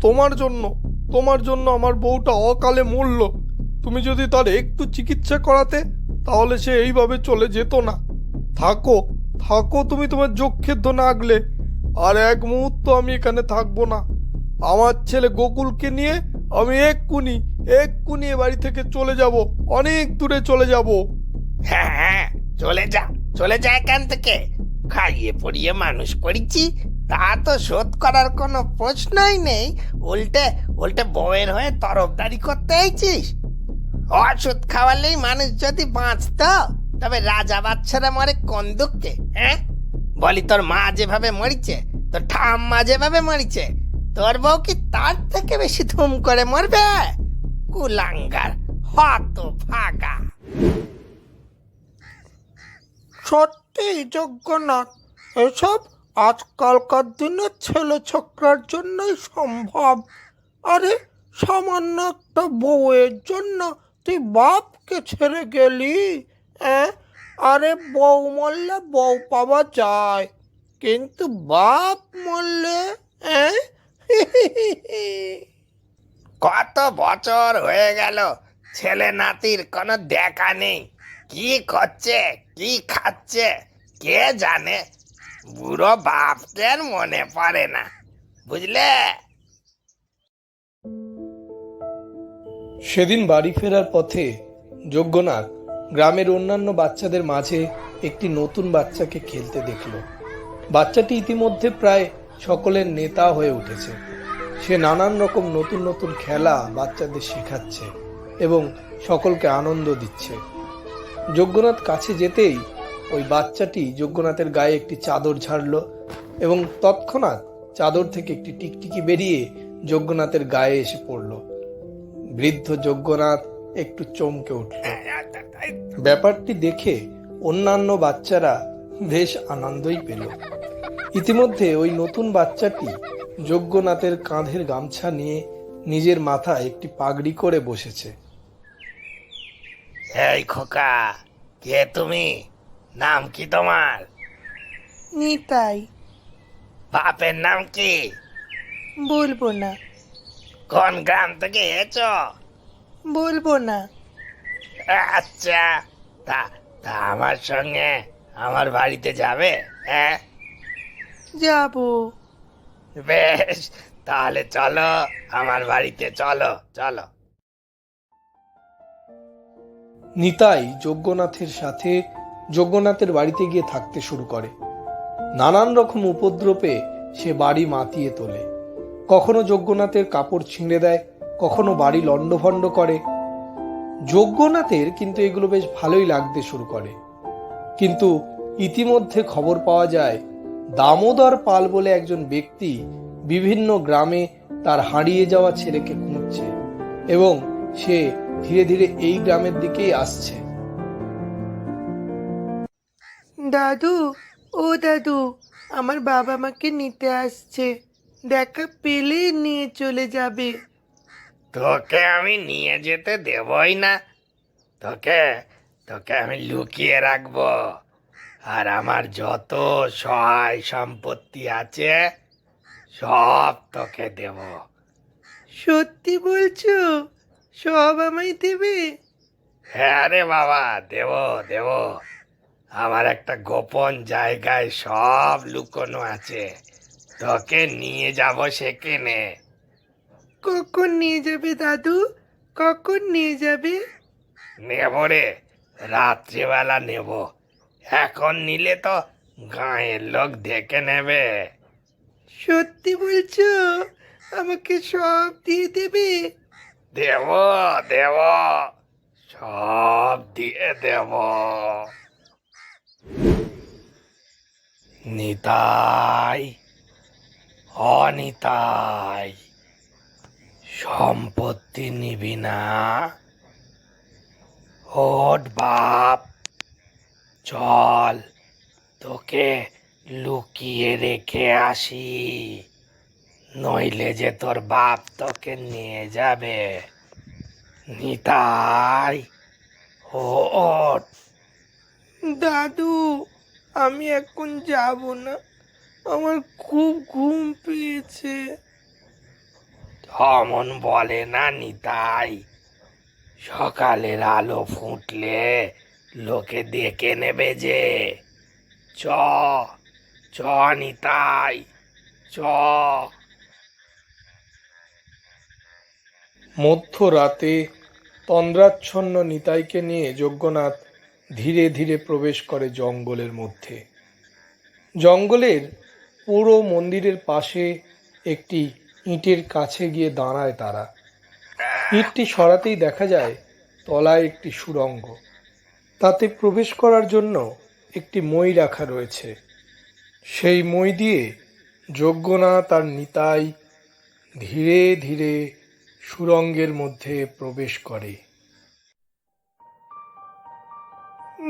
তোমার জন্য তোমার জন্য আমার বউটা অকালে মরল। তুমি যদি তার একটু চিকিৎসা করাতে, তাহলে সে এইভাবে চলে যেত না। থাকো থাকো তুমি তোমার যক্ষের ধনে আগলে। আর এক মুহূর্ত আমি এখানে থাকব না। আমার ছেলে গোকুলকে নিয়ে আমি এক্ষুনি এক্ষুনি এ বাড়ি থেকে চলে যাব। অনেক দূরে চলে যাব। হ্যাঁ হ্যাঁ চলে যা চলে যা এখান থেকে। খাইয়ে পড়িয়ে মানুষ করেছি তা তো শোধ করার কোনো প্রশ্নই নেই। উল্টে উল্টে বউয়ের হয়ে তরফদারি করতে আইছিস? ওষুধ খাওয়ালেই মানুষ যদি বাঁচত, তবে রাজা বাচ্চারা মরে কোন দুঃখে হ্যাঁ? বলি, তোর মা যেভাবে মরিছে, তোর ঠাম্মা যেভাবে মরিছে, তোর বউ কি তার থেকে বেশি ধুম করে মরবে? কুলাঙ্গার, হত ভাগা সত্যি যোগ্যনাথ এসব আজকালকার দিনের ছেলে ছোকরার জন্যই সম্ভব। আরে, সামান্য একটা বউয়ের জন্য তুই বাপকে ছেড়ে গেলি হ্যাঁ আরে, বউ মরলে বউ পাওয়া যায়, কিন্তু বাপ মরলে হ্যাঁ কত বছর হয়ে গেল, ছেলে নাতির কোনো দেখা নেই। কি করছে, কি খাচ্ছে, কে জানে? বুড়ো বাপকে আর মনে পড়ে না, বুঝলে? সেদিন বাড়ি ফেরার পথে যজ্ঞনাথ গ্রামের অন্যান্য বাচ্চাদের মাঝে একটি নতুন বাচ্চাকে খেলতে দেখল। বাচ্চাটি ইতিমধ্যে প্রায় সকলের নেতা হয়ে উঠেছে। সে নানান রকম নতুন নতুন খেলা বাচ্চাদের শেখাচ্ছে এবং সকলকে আনন্দ দিচ্ছে। যজ্ঞনাথ কাছে যেতেই ওই বাচ্চাটি যজ্ঞনাথের গায়ে একটি চাদর ঝাড়লো এবং তৎক্ষণাৎ চাদর থেকে একটি টিকটিকি বেরিয়ে যজ্ঞনাথের গায়ে এসে পড়ল। বৃদ্ধ যজ্ঞনাথ একটু চমকে উঠল। ব্যাপারটি দেখে অন্যান্য বাচ্চারা বেশ আনন্দই পেল। ইতিমধ্যে ওই নতুন বাচ্চাটি যজ্ঞনাথের কাঁধের গামছা নিয়ে নিজের মাথায় একটি পাগড়ি করে বসেছে। খোকা, কে তুমি? নাম কি তোমার? নিতাই। বাপের নাম কি? বলব না। কোন গ্রাম থেকে এসো বলব না। আচ্ছা তা তা আমার সঙ্গে আমার বাড়িতে যাবে হ্যাঁ? যাব। বেশ তাহলে চলো আমার বাড়িতে চলো চলো। নিতাই যজ্ঞনাথের সাথে যজ্ঞনাথের বাড়িতে গিয়ে থাকতে শুরু করে। নানান রকম উপদ্রবে সে বাড়ি মাতিয়ে তোলে। কখনো যজ্ঞনাথের কাপড় ছিঁড়ে দেয়, কখনো বাড়ি লণ্ডভণ্ড করে। যজ্ঞনাথের কিন্তু এগুলো বেশ ভালোই লাগতে শুরু করে। কিন্তু ইতিমধ্যে খবর পাওয়া যায়, দামোদর পাল বলে একজন ব্যক্তি বিভিন্ন গ্রামে তার হারিয়ে যাওয়া ছেলেকে খুঁজছে এবং সে ধীরে ধীরে এই গ্রামের দিকেই আসছে। দাদু ও দাদু আমার বাবা মাকে নিতে আসছে। দেখা পেলে নিয়ে চলে যাবে। তোকে আমি নিয়ে যেতে দেবই না। তোকে তোকে আমি লুকিয়ে রাখব। আর আমার যত সহায় সম্পত্তি আছে সব তোকে দেব। সত্যি বলছো? সব আমায় দেবে? হ্যাঁ রে বাবা দেব দেব। আমার একটা গোপন জায়গায় সব লুকোনো আছে। তোকে নিয়ে যাব সেখানে। কখন নিয়ে যাবে দাদু? কখন নিয়ে যাবে? নেব রে রাত্রিবেলা নেব। এখন নিলে তো গাঁয়ের লোক দেখে নেবে। সত্যি বলছো? আমাকে সব দিয়ে দেবে? দেব দেব সব দিয়ে দেব। নিতাই, অনিতাই, সম্পত্তি নিবি না। ওট বাপ, চল, তোকে লুকিয়ে রেখে আসি। নইলে যে তোর বাপ তোকে নিয়ে যাবে। নিতাই, ওট। দাদু আমি এখন যাব না। আমার খুব ঘুম পেয়েছে। অমন বলে না নিতাই। সকালের আলো ফুটলে লোকে দেখে নেবে যে চ চ নিতাই চ। মধ্যরাতে তন্দ্রাচ্ছন্ন নিতাইকে নিয়ে যজ্ঞনাথ ধীরে ধীরে প্রবেশ করে জঙ্গলের মধ্যে। জঙ্গলের পুরো মন্দিরের পাশে একটি ইটের কাছে গিয়ে দাঁড়ায় তারা। ইটটি সরাতেই দেখা যায়, তলায় একটি সুড়ঙ্গ। তাতে প্রবেশ করার জন্য একটি মই রাখা রয়েছে। সেই মই দিয়ে যজ্ঞনাথ আর নিতাই ধীরে ধীরে সুরঙ্গের মধ্যে প্রবেশ করে।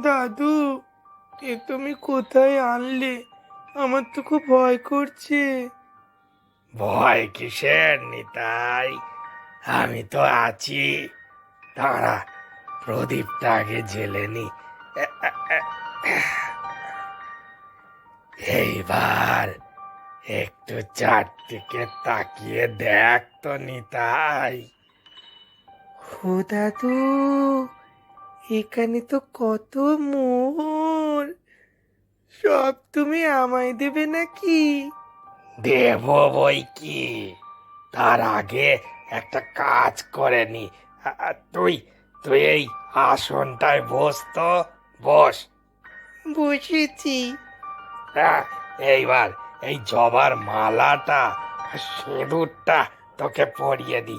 দাদু এ তুমি কোথায় আনলে? আমার তো খুব ভয় করছে। ভয় কিসের নিতাই? আমি তো আছি। দাঁড়া প্রদীপটা আগে জেলে নি। এইবার একটু চারদিকে তাকিয়ে দেখ তো নিতাই। ও দাদু এখানে তো কত মোর সব তুমি আমায় দেবে নাকি? দেব বই কি? তার আগে একটা কাজ করে নি। আ- আ, তুই তুই এই আসনটায় বস তো বস। বসেছি। হ্যাঁ এইবার এই জবার মালাটা সিঁদুরটা তোকে পরিয়ে দি।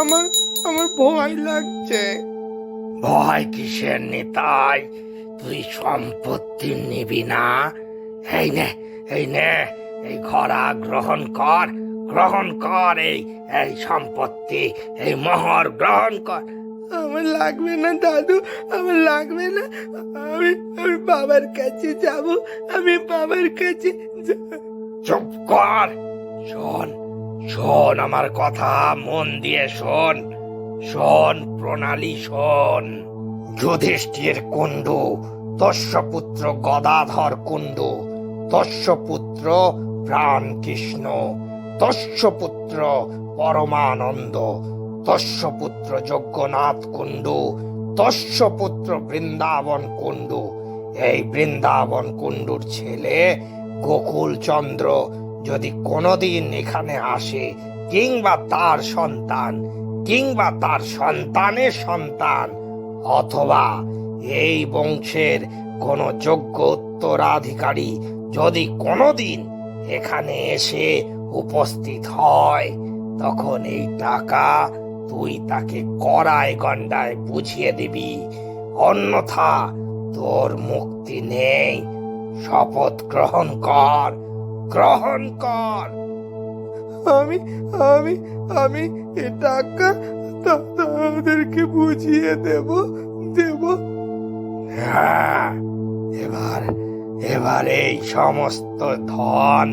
আমার আমার ভয় লাগছে। ভয় কিসের নেতাই? তুই সম্পত্তি নিবি না? এই নে এই নে এই ঘোড়া গ্রহণ কর গ্রহণ কর এই এই সম্পত্তি এই মোহর গ্রহণ কর। আমার লাগবে না দাদু আমার লাগবে না। আমি আমি বাবার কাছে যাব আমি বাবার কাছে চুপ কর শোন। শোন আমার কথা, মন দিয়ে শোন। শোন, প্রণালী শোন। যুধিষ্ঠির কুণ্ডু, তস্যপুত্র গদাধর কুণ্ডু, তস্যপুত্র প্রাণ কৃষ্ণ তস্যপুত্র পরমানন্দ, তস্যপুত্র যজ্ঞনাথ কুণ্ডু, তস্যপুত্র বৃন্দাবন কুণ্ডু। এই বৃন্দাবন কুণ্ডুর ছেলে গোকুল চন্দ্র যদি কোনোদিন এখানে আসে, কিংবা তার সন্তান, কিংবা তার সন্তানের সন্তান, অথবা এই বংশের কোন যোগ্য উত্তরাধিকারী যদি কোনোদিন এখানে এসে উপস্থিত হয়, তখন এই টাকা তুই তাকে কড়ায় গন্ডায় বুঝিয়ে দিবি। অন্যথা তোর মুক্তি নেই। শপথ গ্রহণ কর। গ্রহণ কর। আমি আমি আমি টাকা তাদেরকে বুঝিয়ে দেব দেব। হ্যাঁ এবার এবার এই সমস্ত ধন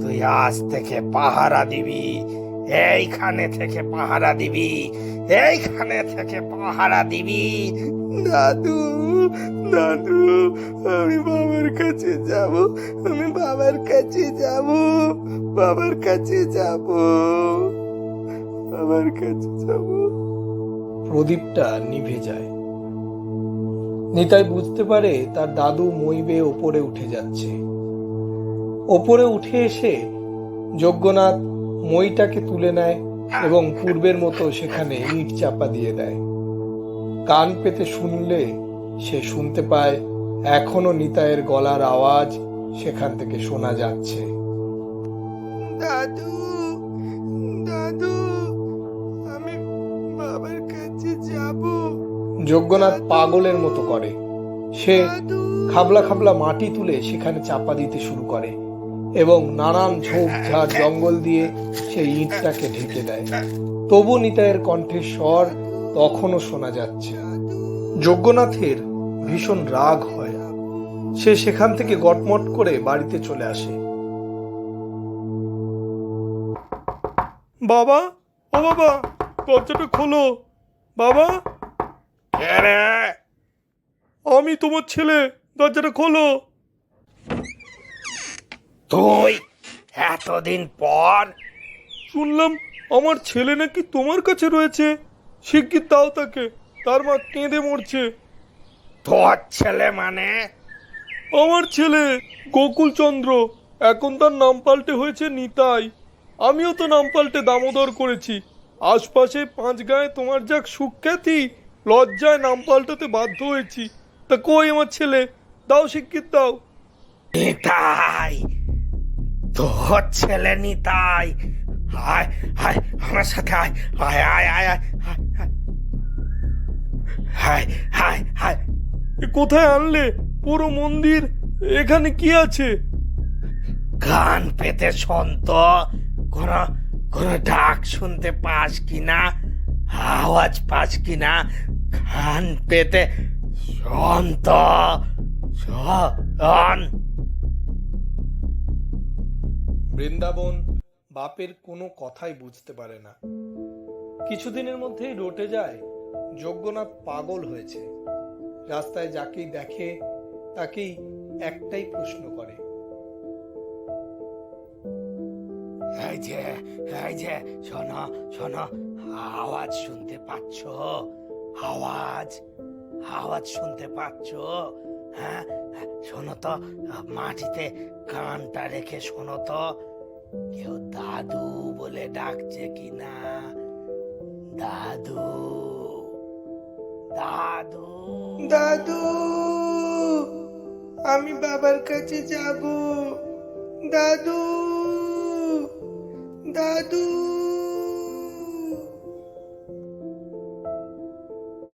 তুই আজ থেকে পাহারা দিবি। এইখানে থেকে পাহারা দিবি। এইখানে থেকে পাহারা দিবি। দাদু দাদু, আমি বাবার কাছে যাব, আমি বাবার কাছে যাব, বাবার কাছে যাব, বাবার কাছে যাব। প্রদীপটা নিভে যায়। নিতাই বুঝতে পারে তার দাদু মই বেয়ে ওপরে উঠে যাচ্ছে। ওপরে উঠে এসে যজ্ঞনাথ মইটাকে তুলে নেয় এবং পূর্বের মতো সেখানে ইট চাপা দিয়ে দেয়। কান পেতে শুনলে সে শুনতে পায় এখনও নিতাইয়ের গলার আওয়াজ সেখান থেকে শোনা যাচ্ছে। দাদু দাদু আমি বাবার কাছে যাব। যজ্ঞনাথ পাগলের মতো করে। সে খাবলা খাবলা মাটি তুলে সেখানে চাপা দিতে শুরু করে এবং নানান ঝোপঝাড় জঙ্গল দিয়ে সেই ইঁটটাকে ঢেকে দেয়। তবু নিতাইয়ের কণ্ঠের স্বর তখনও শোনা যাচ্ছে। যজ্ঞনাথের ভীষণ রাগ হয়। সে সেখান থেকে গটমট করে বাড়িতে চলে আসে। বাবা ও বাবা দরজাটা খোলো। বাবা? আমি তোমার ছেলে দরজাটা খোলো। তুই এতদিন পর শুনলাম আমার ছেলে নাকি তোমার কাছে রয়েছে। শিগগির দাও তাকে? তার মা কেঁদে মরছে। তোর ছেলে মানে? আমার ছেলে গোকুল চন্দ্র এখন তার নাম পাল্টে হয়েছে নিতাই। আমিও তো নাম পাল্টে দামোদর করেছি। আশপাশে পাঁচ গায়ে তোমার যাক সুখ্যাতি লজ্জায় নাম পাল্টাতে বাধ্য হয়েছি। তা কই আমার ছেলে? দাও শিক্ষিত দাও। নিতাই তোর ছেলে নিতাই। আয় আয় আমার সাথে আয় আয় আয় আয় আয় আয়, আয় আয়। কোথায় আনলে? পুরো মন্দির এখানে কি আছে? কান পেতে শন্ত কোন কোন ডাক শুনতে পাস কিনা? আওয়াজ পাস কিনা? কান পেতে শন্ত শন বৃন্দাবন বাপের কোনো কথাই বুঝতে পারে না। কিছুদিনের মধ্যেই রটে যায়। যজ্ঞনাথ পাগল হয়েছে। রাস্তায় যাকেই দেখে, তাকেই একটাই প্রশ্ন করে। শোনো শোনো, আওয়াজ শুনতে পাচ্ছ? আওয়াজ আওয়াজ শুনতে পাচ্ছ? হ্যাঁ শোনো তো, মাটিতে কানটা রেখে শোনো তো। কেউ দাদু বলে ডাকছে কিনা? দাদু। দাদু। দাদু আমি বাবার কাছে যাব। দাদু দাদু।